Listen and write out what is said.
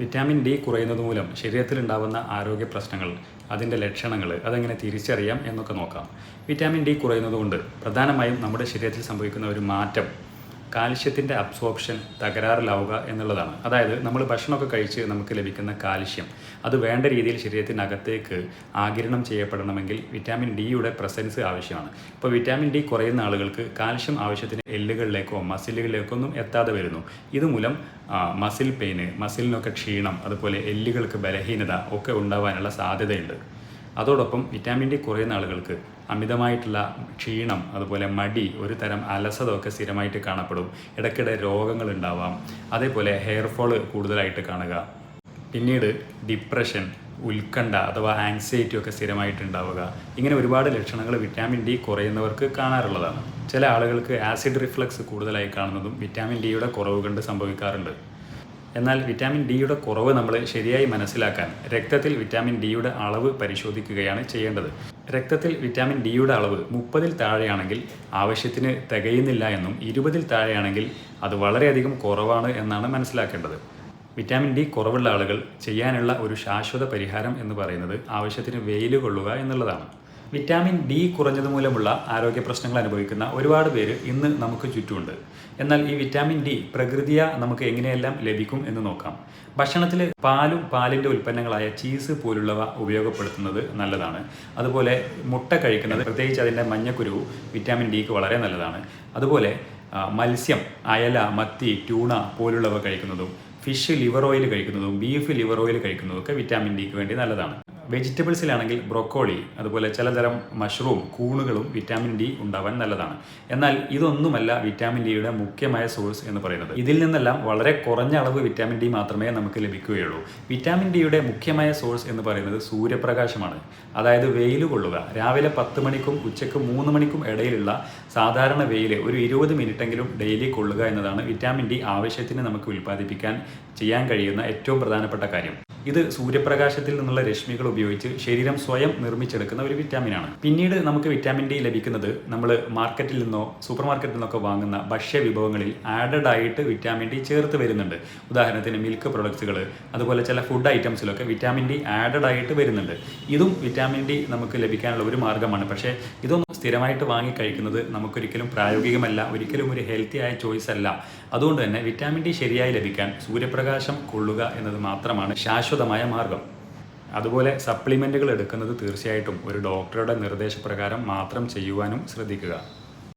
Vitamin D കുറയുന്നത് മൂലം ശരീരത്തിലുണ്ടാകുന്ന ആരോഗ്യ പ്രശ്നങ്ങൾ അതിന്റെ ലക്ഷണങ്ങൾ അതെങ്ങനെ തിരിച്ചറിയാം എന്നൊക്കെ നോക്കാം. വിറ്റാമിൻ ഡി കുറയുന്നത് കൊണ്ട് പ്രധാനമായും നമ്മുടെ ശരീരത്തിൽ സംഭവിക്കുന്ന ഒരു മാറ്റം കാൽഷ്യത്തിന്റെ അബ്സോർപ്ഷൻ തകരാറിലാവുക എന്നുള്ളതാണ്. അതായത് നമ്മൾ ഭക്ഷണമൊക്കെ കഴിച്ച് നമുക്ക് ലഭിക്കുന്ന കാൽഷ്യം. അത് വേണ്ട രീതിയിൽ ശരീരത്തിനകത്തേക്ക് ആകിരണം ചെയ്യപ്പെടണമെങ്കിൽ വിറ്റാമിൻ ഡിയുടെ പ്രസൻസ് ആവശ്യമാണ്. ഇപ്പോൾ വിറ്റാമിൻ ഡി കുറയുന്ന ആളുകൾക്ക് കാൽഷ്യം ആവശ്യത്തിന് എല്ലുകളിലേക്കോ മസിലുകളിലേക്കോ ഒന്നും എത്താതെ വരുന്നു. ഇതുമൂലം മസിൽ പെയിന് മസിലിനൊക്കെ ക്ഷീണം അതുപോലെ എല്ലുകൾക്ക് ബലഹീനത ഒക്കെ ഉണ്ടാവാനുള്ള സാധ്യതയുണ്ട്. അതോടൊപ്പം വിറ്റാമിൻ ഡി കുറയുന്ന ആളുകൾക്ക് അമിതമായിട്ടുള്ള ക്ഷീണം അതുപോലെ മടി ഒരു തരം അലസത ഒക്കെ സ്ഥിരമായിട്ട് കാണപ്പെടും. ഇടയ്ക്കിടെ രോഗങ്ങൾ ഉണ്ടാവാം. അതേപോലെ ഹെയർ കൂടുതലായിട്ട് കാണുക. പിന്നീട് ഡിപ്രഷൻ ഉത്കണ്ഠ അഥവാ ആങ്സൈറ്റി ഒക്കെ സ്ഥിരമായിട്ട് ഉണ്ടാവുക. ഇങ്ങനെ ഒരുപാട് ലക്ഷണങ്ങൾ വിറ്റാമിൻ ഡി കുറയുന്നവർക്ക് കാണാറുള്ളതാണ്. ചില ആളുകൾക്ക് ആസിഡ് റിഫ്ലക്സ് കൂടുതലായി കാണുന്നതും വിറ്റാമിൻ ഡിയുടെ കുറവ് കൊണ്ട് സംഭവിക്കാറുണ്ട്. എന്നാൽ വിറ്റാമിൻ ഡിയുടെ കുറവ് നമ്മൾ ശരിയായി മനസ്സിലാക്കാൻ രക്തത്തിൽ വിറ്റാമിൻ ഡിയുടെ അളവ് പരിശോധിക്കുകയാണ് ചെയ്യേണ്ടത്. രക്തത്തിൽ വിറ്റാമിൻ ഡിയുടെ അളവ് മുപ്പതിൽ താഴെയാണെങ്കിൽ ആവശ്യത്തിന് തികയുന്നില്ല എന്നും ഇരുപതിൽ താഴെയാണെങ്കിൽ അത് വളരെയധികം കുറവാണ് എന്നാണ് മനസ്സിലാക്കേണ്ടത്. വിറ്റാമിൻ ഡി കുറവുള്ള ആളുകൾ ചെയ്യാനുള്ള ഒരു ശാശ്വത പരിഹാരം എന്ന് പറയുന്നത് ആവശ്യത്തിന് വെയിൽ കൊള്ളുക എന്നുള്ളതാണ്. വിറ്റാമിൻ ഡി കുറഞ്ഞത് മൂലമുള്ള ആരോഗ്യ പ്രശ്നങ്ങൾ അനുഭവിക്കുന്ന ഒരുപാട് പേര് ഇന്ന് നമുക്ക് ചുറ്റുമുണ്ട്. എന്നാൽ ഈ വിറ്റാമിൻ ഡി പ്രകൃതിയ നമുക്ക് എങ്ങനെയെല്ലാം ലഭിക്കും എന്ന് നോക്കാം. ഭക്ഷണത്തിൽ പാലും പാലിന്റെ ഉൽപ്പന്നങ്ങളായ ചീസ് പോലുള്ളവ ഉപയോഗപ്പെടുത്തുന്നത് നല്ലതാണ്. അതുപോലെ മുട്ട കഴിക്കുന്നത് പ്രത്യേകിച്ച് അതിന്റെ മഞ്ഞക്കുരു വിറ്റാമിൻ ഡിക്ക് വളരെ നല്ലതാണ്. അതുപോലെ മത്സ്യം അയല മത്തി ട്യൂണ പോലുള്ളവ കഴിക്കുന്നതും ഫിഷ് ലിവർ ഓയിൽ കഴിക്കുന്നതും ബീഫ് ലിവർ ഓയിൽ കഴിക്കുന്നതും ഒക്കെ വിറ്റാമിൻ ഡിക്ക് വേണ്ടി നല്ലതാണ്. വെജിറ്റബിൾസിലാണെങ്കിൽ ബ്രൊക്കോളി അതുപോലെ ചിലതരം മഷ്റൂം കൂണുകളും വിറ്റാമിൻ ഡി ഉണ്ടാവാൻ നല്ലതാണ്. എന്നാൽ ഇതൊന്നുമല്ല വിറ്റാമിൻ ഡിയുടെ മുഖ്യമായ സോഴ്സ് എന്ന് പറയുന്നത്. ഇതിൽ നിന്നെല്ലാം വളരെ കുറഞ്ഞ അളവ് വിറ്റാമിൻ ഡി മാത്രമേ നമുക്ക് ലഭിക്കുകയുള്ളൂ. വിറ്റാമിൻ ഡിയുടെ മുഖ്യമായ സോഴ്സ് എന്ന് പറയുന്നത് സൂര്യപ്രകാശമാണ്. അതായത് വെയിൽ കൊള്ളുക. രാവിലെ പത്ത് മണിക്കും ഉച്ചയ്ക്ക് മൂന്ന് മണിക്കും ഇടയിലുള്ള സാധാരണ വെയിൽ ഒരു ഇരുപത് മിനിറ്റെങ്കിലും ഡെയിലി കൊള്ളുക എന്നതാണ് വിറ്റാമിൻ ഡി ആവശ്യത്തിന് നമുക്ക് ഉൽപ്പാദിപ്പിക്കാൻ ചെയ്യാൻ കഴിയുന്ന ഏറ്റവും പ്രധാനപ്പെട്ട കാര്യം. ഇത് സൂര്യപ്രകാശത്തിൽ നിന്നുള്ള രശ്മികൾ ഉപയോഗിച്ച് ശരീരം സ്വയം നിർമ്മിച്ചെടുക്കുന്ന ഒരു വിറ്റാമിനാണ്. പിന്നീട് നമുക്ക് വിറ്റാമിൻ ഡി ലഭിക്കുന്നത് നമ്മൾ മാർക്കറ്റിൽ നിന്നോ സൂപ്പർ മാർക്കറ്റിൽ നിന്നൊക്കെ വാങ്ങുന്ന ഭക്ഷ്യ വിഭവങ്ങളിൽ ആഡഡ് ആയിട്ട് വിറ്റാമിൻ ഡി ചേർത്ത് വരുന്നുണ്ട്. ഉദാഹരണത്തിന് മിൽക്ക് പ്രൊഡക്ട്സുകൾ അതുപോലെ ചില ഫുഡ് ഐറ്റംസിലൊക്കെ വിറ്റാമിൻ ഡി ആഡഡ് ആയിട്ട് വരുന്നുണ്ട്. ഇതും വിറ്റാമിൻ ഡി നമുക്ക് ലഭിക്കാനുള്ള ഒരു മാർഗമാണ് പക്ഷേ ഇതൊന്നും സ്ഥിരമായിട്ട് വാങ്ങി കഴിക്കുന്നത് നമുക്കൊരിക്കലും പ്രായോഗികമല്ല ഒരിക്കലും ഒരു ഹെൽത്തി ആയ ചോയ്സ് അല്ല. അതുകൊണ്ട് തന്നെ വിറ്റാമിൻ ഡി ശരിയായി ലഭിക്കാൻ സൂര്യപ്രകാശം കൊള്ളുക എന്നത് മാത്രമാണ് ശാശ്വതമായ മാർഗം. അതുപോലെ സപ്ലിമെന്റുകൾ എടുക്കുന്നത് തീർച്ചയായിട്ടും ഒരു ഡോക്ടറുടെ നിർദ്ദേശപ്രകാരം മാത്രം ചെയ്യുവാനും ശ്രദ്ധിക്കുക.